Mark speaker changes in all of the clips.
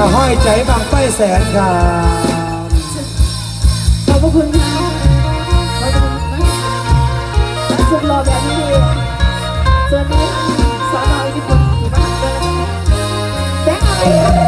Speaker 1: อาห้อยใจบางไฟแสนครั
Speaker 2: ขอบคุณค่ะขอบคุณมากสุดหล่อแบบนี้ดีสวัสดีสาวเราอีกคนถือว่าแบงค์อะไร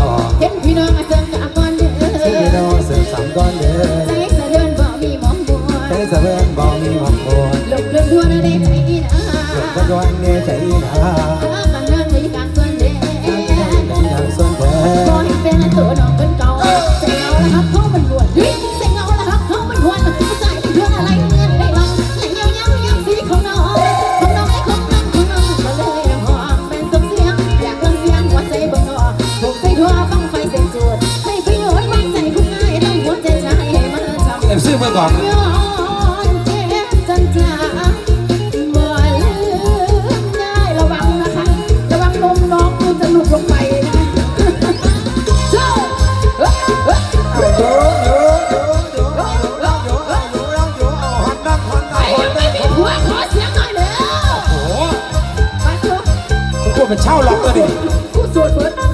Speaker 2: วันเดใจนะ
Speaker 1: วั
Speaker 2: นเดใจนะ
Speaker 1: บา
Speaker 2: งเรื่องมีการส่วนเด
Speaker 1: การส่วนเด
Speaker 2: ก็ให้เป็นตัวน้องเป็นเก่าใจเอาละครับเพราะมันบวช เป็เช่าล็อก
Speaker 1: ก็
Speaker 2: ดิผู้สว
Speaker 1: ดเปิด้า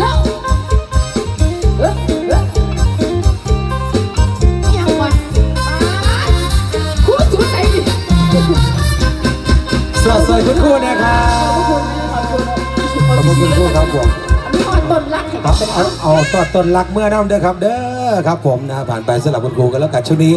Speaker 2: ยังสวดใจดิ
Speaker 1: สวัสดีคุณครูนะครับ
Speaker 2: ขอบคุณคุณ
Speaker 1: ครูครับผม
Speaker 2: ต้นรัก
Speaker 1: ครับเอาต้นรักเมื่อน้ำเด้อครับ เด้อครับผมนะผ่านไปสำหรับคุณครูกันแล้วกันช่วงนี้